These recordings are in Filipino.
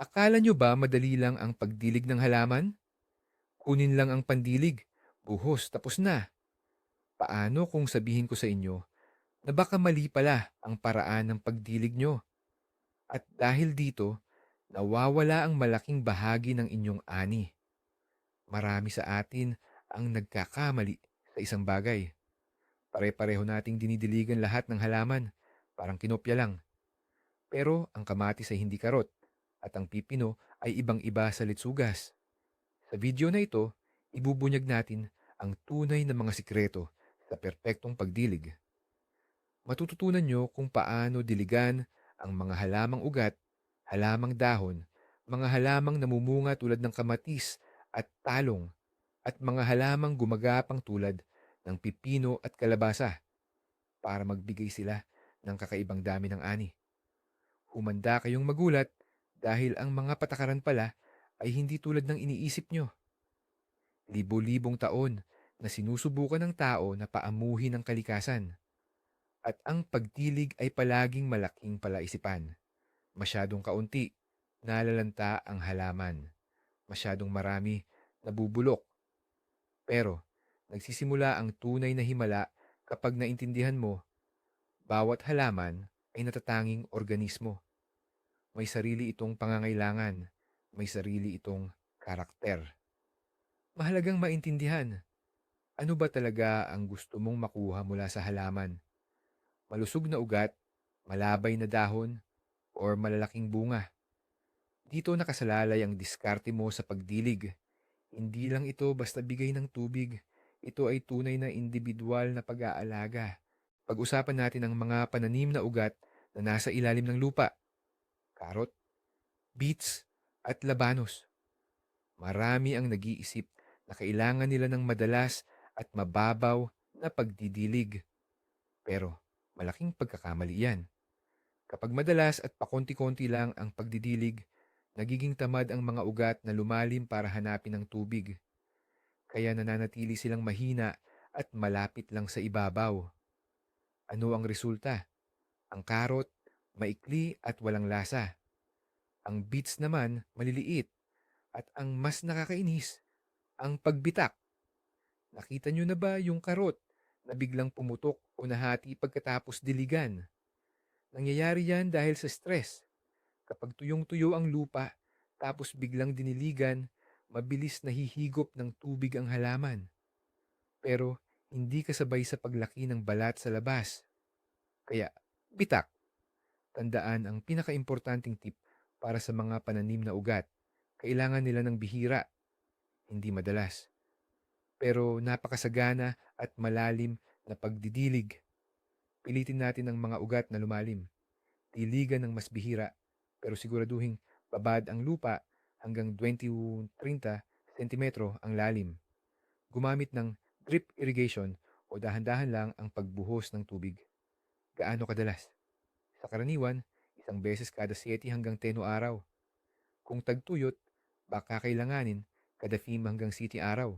Akala nyo ba madali lang ang pagdilig ng halaman? Kunin lang ang pandilig, buhos, tapos na. Paano kung sabihin ko sa inyo na baka mali pala ang paraan ng pagdilig nyo? At dahil dito, nawawala ang malaking bahagi ng inyong ani. Marami sa atin ang nagkakamali sa isang bagay. Pare-pareho nating dinidiligan lahat ng halaman, parang kinopya lang. Pero ang kamatis ay hindi karot at ang pipino ay ibang-iba sa litsugas. Sa video na ito, ibubunyag natin ang tunay na mga sikreto sa perpektong pagdilig. Matututunan nyo kung paano diligan ang mga halamang ugat, halamang dahon, mga halamang namumunga tulad ng kamatis at talong, at mga halamang gumagapang tulad ng pipino at kalabasa para magbigay sila ng kakaibang dami ng ani. Humanda kayong magulat dahil ang mga patakaran pala ay hindi tulad ng iniisip nyo. Libo-libong taon na sinusubukan ng tao na paamuhin ang kalikasan. At ang pagdilig ay palaging malaking palaisipan. Masyadong kaunti, nalalanta ang halaman. Masyadong marami, nabubulok. Pero, nagsisimula ang tunay na himala kapag naintindihan mo, bawat halaman ay natatanging organismo. May sarili itong pangangailangan, may sarili itong karakter. Mahalagang maintindihan, ano ba talaga ang gusto mong makuha mula sa halaman? Malusog na ugat, malabay na dahon, or malalaking bunga? Dito nakasalalay ang diskarte mo sa pagdilig. Hindi lang ito basta bigay ng tubig. Ito ay tunay na individual na pag-aalaga. Pag-usapan natin ang mga pananim na ugat na nasa ilalim ng lupa. Karot, beets, at labanos. Marami ang nag-iisip na kailangan nila ng madalas at mababaw na pagdidilig. Pero malaking pagkakamali yan. Kapag madalas at pakonti-konti lang ang pagdidilig, nagiging tamad ang mga ugat na lumalim para hanapin ang tubig. Kaya nananatili silang mahina at malapit lang sa ibabaw. Ano ang resulta? Ang karot, maikli at walang lasa. Ang beets naman, maliliit. At ang mas nakakainis, ang pagbitak. Nakita nyo na ba yung karot na biglang pumutok o nahati pagkatapos diligan? Nangyayari yan dahil sa stress. Kapag tuyong-tuyo ang lupa, tapos biglang diniligan, mabilis nahihigop ng tubig ang halaman. Pero hindi kasabay sa paglaki ng balat sa labas. Kaya, bitak. Tandaan ang pinakaimportanting tip para sa mga pananim na ugat. Kailangan nila ng bihira, hindi madalas. Pero napakasagana at malalim na pagdidilig. Pilitin natin ang mga ugat na lumalim. Diligan ng mas bihira, pero siguraduhin babad ang lupa hanggang 20-30 cm ang lalim. Gumamit ng drip irrigation o dahan-dahan lang ang pagbuhos ng tubig. Gaano kadalas? Sa karaniwan, isang beses kada 7 hanggang 10 araw. Kung tagtuyot, baka kailanganin kada 5 hanggang 7 araw.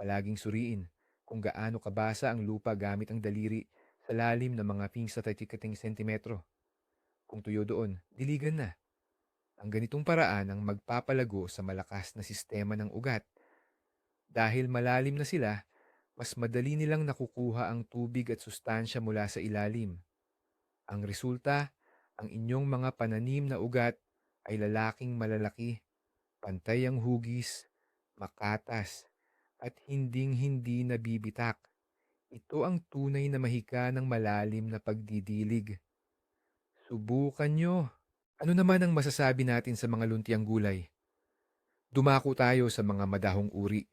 Palaging suriin kung gaano kabasa ang lupa gamit ang daliri sa lalim ng mga 15 sa 30 sentimetro. Kung tuyo doon, diligan na. Ang ganitong paraan ang magpapalago sa malakas na sistema ng ugat. Dahil malalim na sila, mas madali nilang nakukuha ang tubig at sustansya mula sa ilalim. Ang resulta, ang inyong mga pananim na ugat ay lalaking malalaki, pantay ang hugis, makatas, at hinding-hindi nabibitak. Ito ang tunay na mahika ng malalim na pagdidilig. Subukan nyo. Ano naman ang masasabi natin sa mga luntiang gulay? Dumako tayo sa mga madahong uri.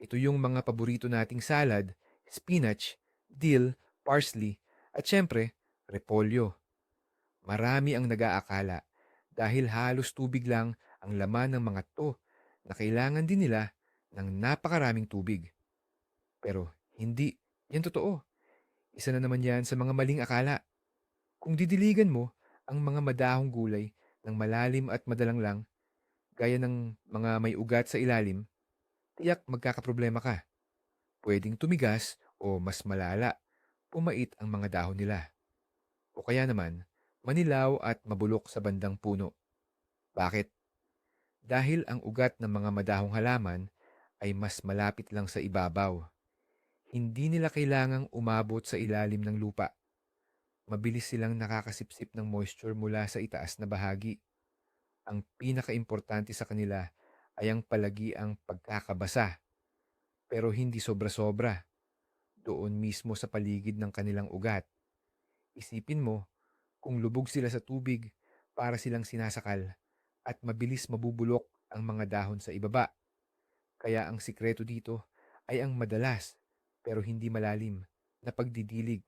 Ito yung mga paborito nating salad, spinach, dill, parsley, at syempre, repolyo. Marami ang nag-aakala dahil halos tubig lang ang laman ng mga to na kailangan din nila ng napakaraming tubig. Pero hindi, yan totoo. Isa na naman yan sa mga maling akala. Kung didiligan mo ang mga madahong gulay ng malalim at madalang lang, gaya ng mga may ugat sa ilalim, tiyak magkakaproblema ka. Pwedeng tumigas o mas malala, pumait ang mga dahon nila. O kaya naman, manilaw at mabulok sa bandang puno. Bakit? dahil ang ugat ng mga madahong halaman ay mas malapit lang sa ibabaw. Hindi nila kailangang umabot sa ilalim ng lupa. Mabilis silang nakakasipsip ng moisture mula sa itaas na bahagi. Ang pinakaimportante sa kanila ay ang palagiang pagkakabasa, pero hindi sobra-sobra. Doon mismo sa paligid ng kanilang ugat. Isipin mo, kung lubog sila sa tubig, para silang sinasakal at mabilis mabubulok ang mga dahon sa ibaba. Kaya ang sikreto dito ay ang madalas pero hindi malalim na pagdidilig.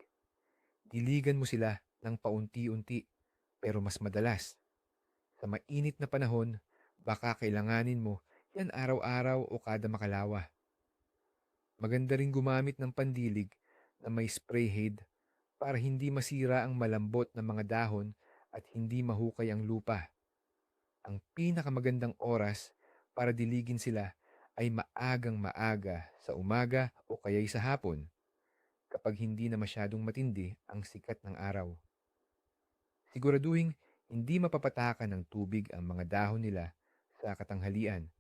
Diligan mo sila ng paunti-unti pero mas madalas. Sa mainit na panahon, baka kailanganin mo yan araw-araw o kada makalawa. Maganda rin gumamit ng pandilig na may spray head para hindi masira ang malambot na mga dahon at hindi mahukay ang lupa. Ang pinakamagandang oras para diligin sila ay maagang maaga sa umaga o kaya'y sa hapon kapag hindi na masyadong matindi ang sikat ng araw. Siguraduhin hindi mapapatakan ng tubig ang mga dahon nila sa katanghalian.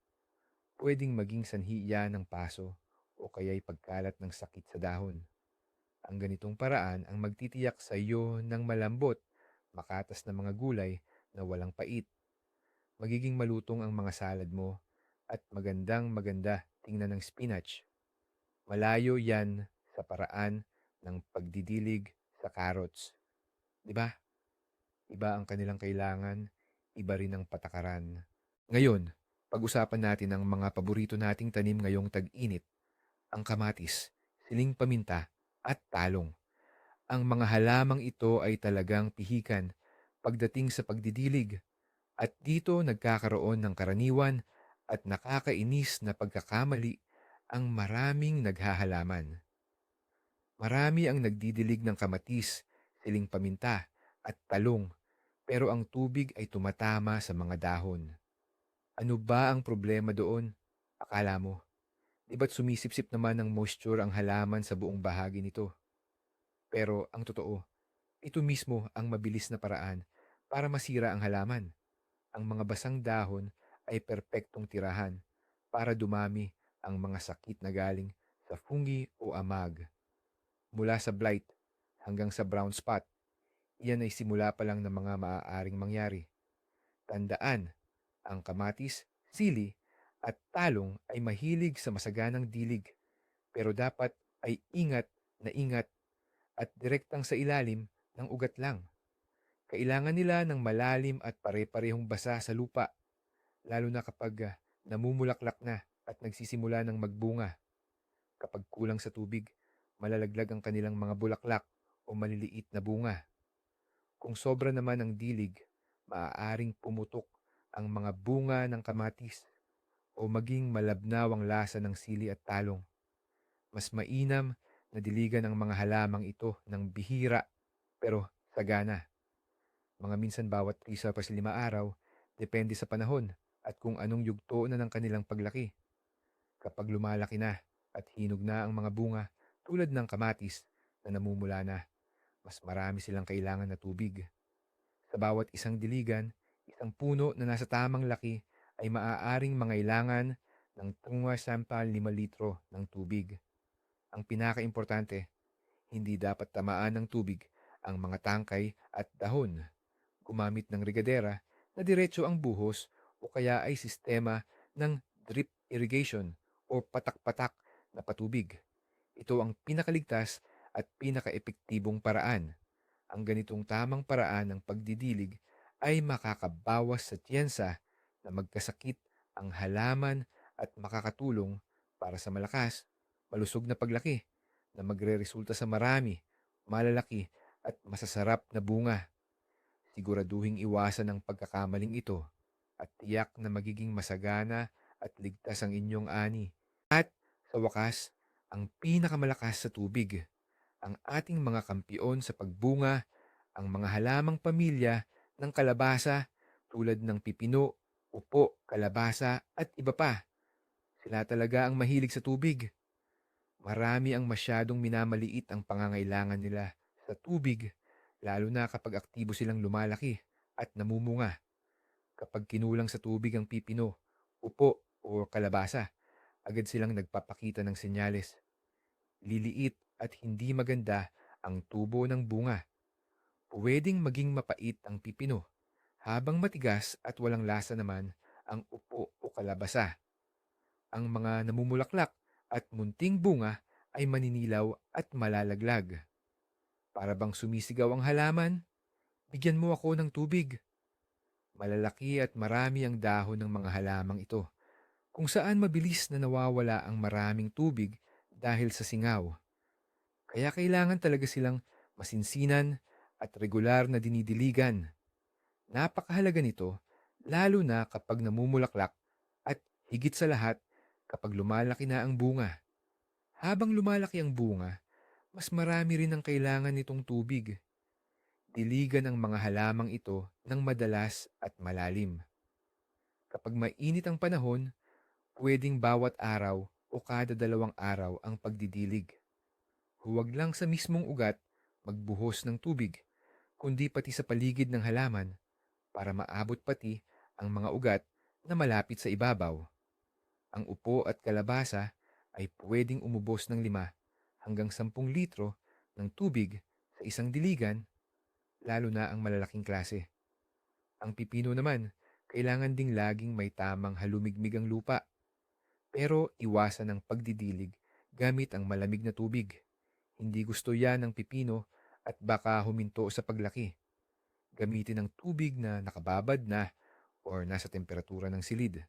Pwedeng maging sanhi yan ng paso o kaya'y pagkalat ng sakit sa dahon. Ang ganitong paraan ang magtitiyak sa iyo ng malambot, makatas na mga gulay na walang pait. Magiging malutong ang mga salad mo at magandang maganda tingnan ng spinach. Malayo yan sa paraan ng pagdidilig sa carrots. Di ba? Iba ang kanilang kailangan, iba rin ang patakaran. Ngayon, pag-usapan natin ang mga paborito nating tanim ngayong tag-init, ang kamatis, siling paminta, at talong. Ang mga halamang ito ay talagang pihikan pagdating sa pagdidilig at dito nagkakaroon ng karaniwan at nakakainis na pagkakamali ang maraming naghahalaman. Marami ang nagdidilig ng kamatis, siling paminta at talong pero ang tubig ay tumatama sa mga dahon. Ano ba ang problema doon? Akala mo, di ba't sumisipsip naman ng moisture ang halaman sa buong bahagi nito? Pero ang totoo, ito mismo ang mabilis na paraan para masira ang halaman. Ang mga basang dahon ay perpektong tirahan para dumami ang mga sakit na galing sa fungi o amag. Mula sa blight hanggang sa brown spot, iyan ay simula pa lang ng mga maaaring mangyari. Tandaan, ang kamatis, sili, at talong ay mahilig sa masaganang dilig, pero dapat ay ingat na ingat at direktang sa ilalim ng ugat lang. Kailangan nila ng malalim at pare-parehong basa sa lupa lalo na kapag uh, namumulaklak na at nagsisimula ng magbunga. Kapag kulang sa tubig, malalaglag ang kanilang mga bulaklak o maliliit na bunga. Kung sobra naman ang dilig, maaaring pumutok ang mga bunga ng kamatis o maging malabnaw ang lasa ng sili at talong. Mas mainam na diligan ang mga halamang ito ng bihira pero sagana. Mga minsan bawat isa pa lima araw, depende sa panahon at kung anong yugto na ng kanilang paglaki. Kapag lumalaki na at hinog na ang mga bunga tulad ng kamatis na namumula na, mas marami silang kailangan na tubig. Sa bawat isang diligan, isang puno na nasa tamang laki ay maaaring mangailangan ng tunga sampal 5 litro ng tubig. Ang pinakaimportante, hindi dapat tamaan ng tubig ang mga tangkay at dahon. Gumamit ng regadera na diretso ang buhos o kaya ay sistema ng drip irrigation o patak-patak na patubig. Ito ang pinakaligtas at pinakaepektibong paraan. Ang ganitong tamang paraan ng pagdidilig ay makakabawas sa tiyansa na magkasakit ang halaman at makakatulong para sa malakas, malusog na paglaki na magre-resulta sa marami, malalaki at masasarap na bunga. Siguraduhing iwasan ang pagkakamaling ito at tiyak na magiging masagana at ligtas ang inyong ani. At sa wakas, ang pinakamalakas sa tubig, ang ating mga kampiyon sa pagbunga, ang mga halamang pamilya ng kalabasa tulad ng pipino, upo, kalabasa at iba pa. Sila talaga ang mahilig sa tubig. Marami ang masyadong minamaliit ang pangangailangan nila sa tubig, lalo na kapag aktibo silang lumalaki at namumunga. Kapag kinulang sa tubig ang pipino upo o kalabasa, agad silang nagpapakita ng senyales. Liliit at hindi maganda ang tubo ng bunga. Pwedeng maging mapait ang pipino, habang matigas at walang lasa naman ang upo o kalabasa. Ang mga namumulaklak at munting bunga ay maninilaw at malalaglag. Para bang sumisigaw ang halaman, bigyan mo ako ng tubig. Malalaki at marami ang dahon ng mga halamang ito, kung saan mabilis na nawawala ang maraming tubig dahil sa singaw. Kaya kailangan talaga silang masinsinan at regular na dinidiligan. Napakahalaga nito, lalo na kapag namumulaklak at higit sa lahat kapag lumalaki na ang bunga. Habang lumalaki ang bunga, mas marami rin ang kailangan nitong tubig. Diligan ang mga halamang ito ng madalas at malalim. Kapag mainit ang panahon, pwedeng bawat araw o kada dalawang araw ang pagdidilig. Huwag lang sa mismong ugat magbuhos ng tubig, kundi pati sa paligid ng halaman para maabot pati ang mga ugat na malapit sa ibabaw. Ang upo at kalabasa ay pwedeng umubos ng lima hanggang 10 litro ng tubig sa isang diligan, lalo na ang malalaking klase. Ang pipino naman, kailangan ding laging may tamang halumigmig ang lupa. Pero iwasan ang pagdidilig gamit ang malamig na tubig. Hindi gusto yan ng pipino at baka huminto sa paglaki. Gamitin ang tubig na nakababad na or nasa temperatura ng silid.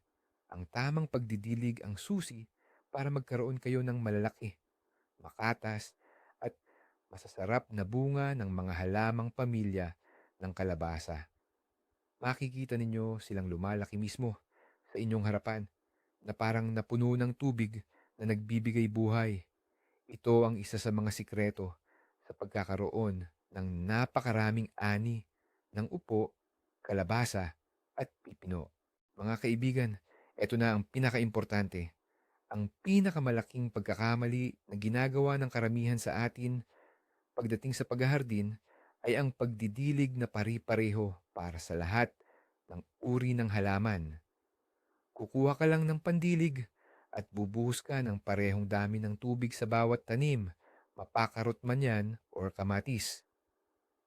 Ang tamang pagdidilig ang susi para magkaroon kayo ng malalaki, makatas, at masasarap na bunga ng mga halamang pamilya ng kalabasa. Makikita ninyo silang lumalaki mismo sa inyong harapan na parang napuno ng tubig na nagbibigay buhay. Ito ang isa sa mga sikreto sa pagkakaroon ng napakaraming ani ng upo, kalabasa at pipino. Mga kaibigan, ito na ang pinakaimportante. Ang pinakamalaking pagkakamali na ginagawa ng karamihan sa atin pagdating sa paghahardin ay ang pagdidilig na pari-pareho para sa lahat ng uri ng halaman. Kukuha ka lang ng pandilig at bubuhos ka ng parehong dami ng tubig sa bawat tanim, mapakarot man yan or kamatis.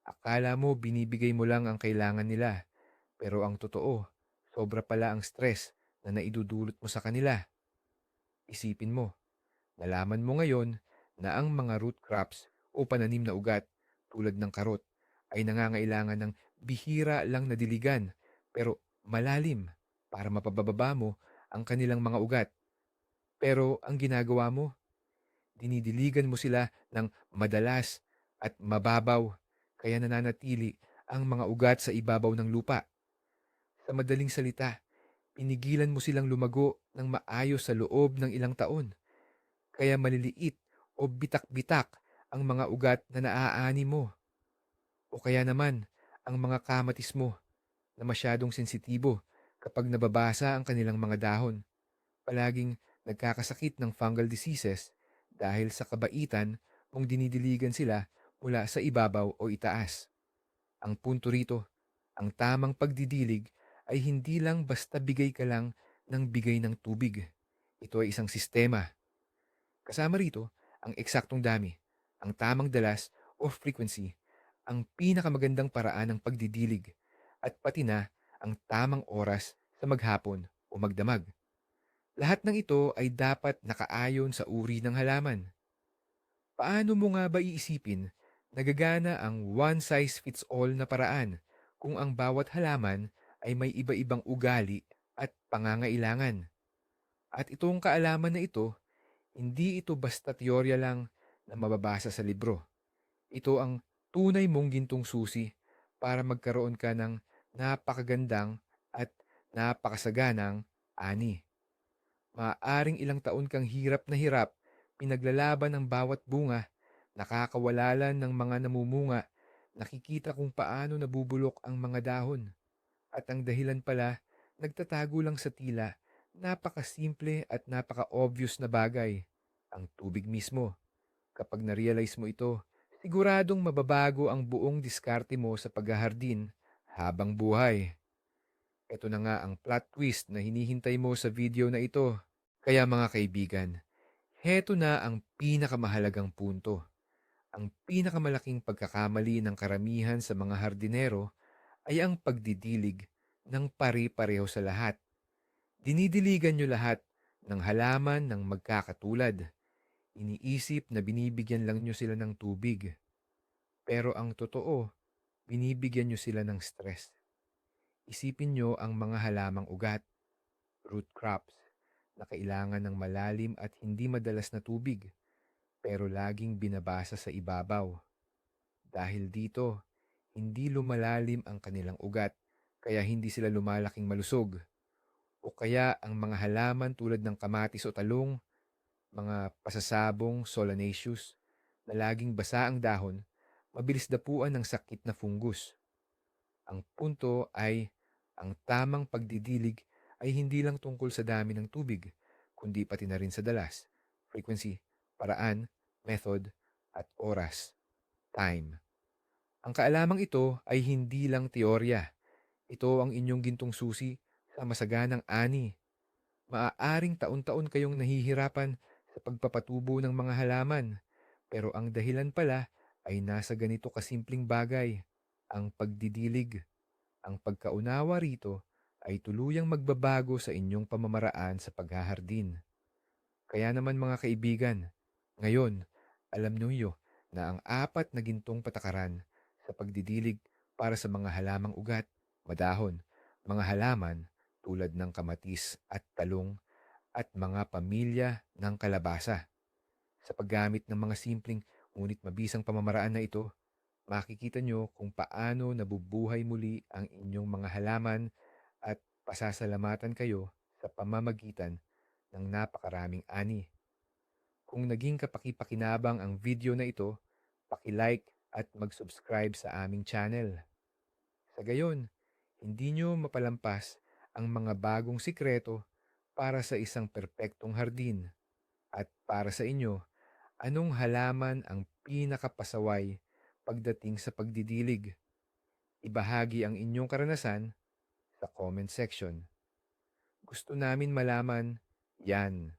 Akala mo binibigay mo lang ang kailangan nila, pero ang totoo, sobra pala ang stress na naidudulot mo sa kanila. Isipin mo, nalaman mo ngayon na ang mga root crops o pananim na ugat tulad ng karot ay nangangailangan ng bihira lang na diligan pero malalim para mapababa mo ang kanilang mga ugat. Pero ang ginagawa mo, dinidiligan mo sila ng madalas at mababaw kaya nananatili ang mga ugat sa ibabaw ng lupa. Sa madaling salita, pinigilan mo silang lumago ng maayos sa loob ng ilang taon. Kaya maliliit o bitak-bitak ang mga ugat na naaani mo. O kaya naman ang mga kamatis mo na masyadong sensitibo kapag nababasa ang kanilang mga dahon. Palaging nagkakasakit ng fungal diseases dahil sa kabaitan mong dinidiligan sila mula sa ibabaw o itaas. Ang punto rito, ang tamang pagdidilig ay hindi lang basta bigay ka lang ng bigay ng tubig. Ito ay isang sistema. Kasama rito ang eksaktong dami, ang tamang dalas o frequency, ang pinakamagandang paraan ng pagdidilig, at pati na ang tamang oras sa maghapon o magdamag. Lahat ng ito ay dapat nakaayon sa uri ng halaman. Paano mo nga ba iisipin nagagana ang one-size-fits-all na paraan kung ang bawat halaman ay may iba-ibang ugali at pangangailangan. At itong kaalaman na ito, hindi ito basta teorya lang na mababasa sa libro. Ito ang tunay mong gintong susi para magkaroon ka ng napakagandang at napakasaganang ani. Maaring ilang taon kang hirap na hirap, pinaglalaban ng bawat bunga, nakakawalalan ng mga namumunga, nakikita kung paano nabubulok ang mga dahon. At ang dahilan pala, nagtatago lang sa tila, napakasimple at napaka-obvious na bagay, ang tubig mismo. Kapag na-realize mo ito, siguradong mababago ang buong diskarte mo sa paghahardin habang buhay. Ito na nga ang plot twist na hinihintay mo sa video na ito. Kaya mga kaibigan, heto na ang pinakamahalagang punto. Ang pinakamalaking pagkakamali ng karamihan sa mga hardinero ay ang pagdidilig ng pare-pareho sa lahat. Dinidiligan nyo lahat ng halaman ng magkakatulad. Iniisip na binibigyan lang nyo sila ng tubig. Pero ang totoo, binibigyan nyo sila ng stress. Isipin nyo ang mga halamang ugat, root crops, na kailangan ng malalim at hindi madalas na tubig, pero laging binabasa sa ibabaw. Dahil dito, hindi lumalalim ang kanilang ugat, kaya hindi sila lumalaking malusog. O kaya ang mga halaman tulad ng kamatis o talong, mga pasasabong solanaceous, na laging basa ang dahon, mabilis dapuan ng sakit na fungus. Ang punto ay ang tamang pagdidilig ay hindi lang tungkol sa dami ng tubig, kundi pati na rin sa dalas, frequency, paraan, method, at oras, time. Ang kaalamang ito ay hindi lang teorya. Ito ang inyong gintong susi sa masaganang ani. Maaaring taon-taon kayong nahihirapan sa pagpapatubo ng mga halaman, pero ang dahilan pala ay nasa ganito kasimpleng bagay, ang pagdidilig. Ang pagkaunawa rito ay tuluyang magbabago sa inyong pamamaraan sa paghahardin. Kaya naman mga kaibigan, ngayon, alam niyo na ang apat na gintong patakaran sa pagdidilig para sa mga halamang ugat, madahon, mga halaman tulad ng kamatis at talong at mga pamilya ng kalabasa. Sa paggamit ng mga simpleng ngunit mabisang pamamaraan na ito, makikita nyo kung paano nabubuhay muli ang inyong mga halaman at pasasalamatan kayo sa pamamagitan ng napakaraming ani. Kung naging kapakipakinabang ang video na ito, paki-like at mag-subscribe sa aming channel. Sa gayon, hindi nyo mapalampas ang mga bagong sikreto para sa isang perpektong hardin at para sa inyo, anong halaman ang pinakapasaway pagdating sa pagdidilig. Ibahagi ang inyong karanasan sa comment section. Gusto namin malaman yan.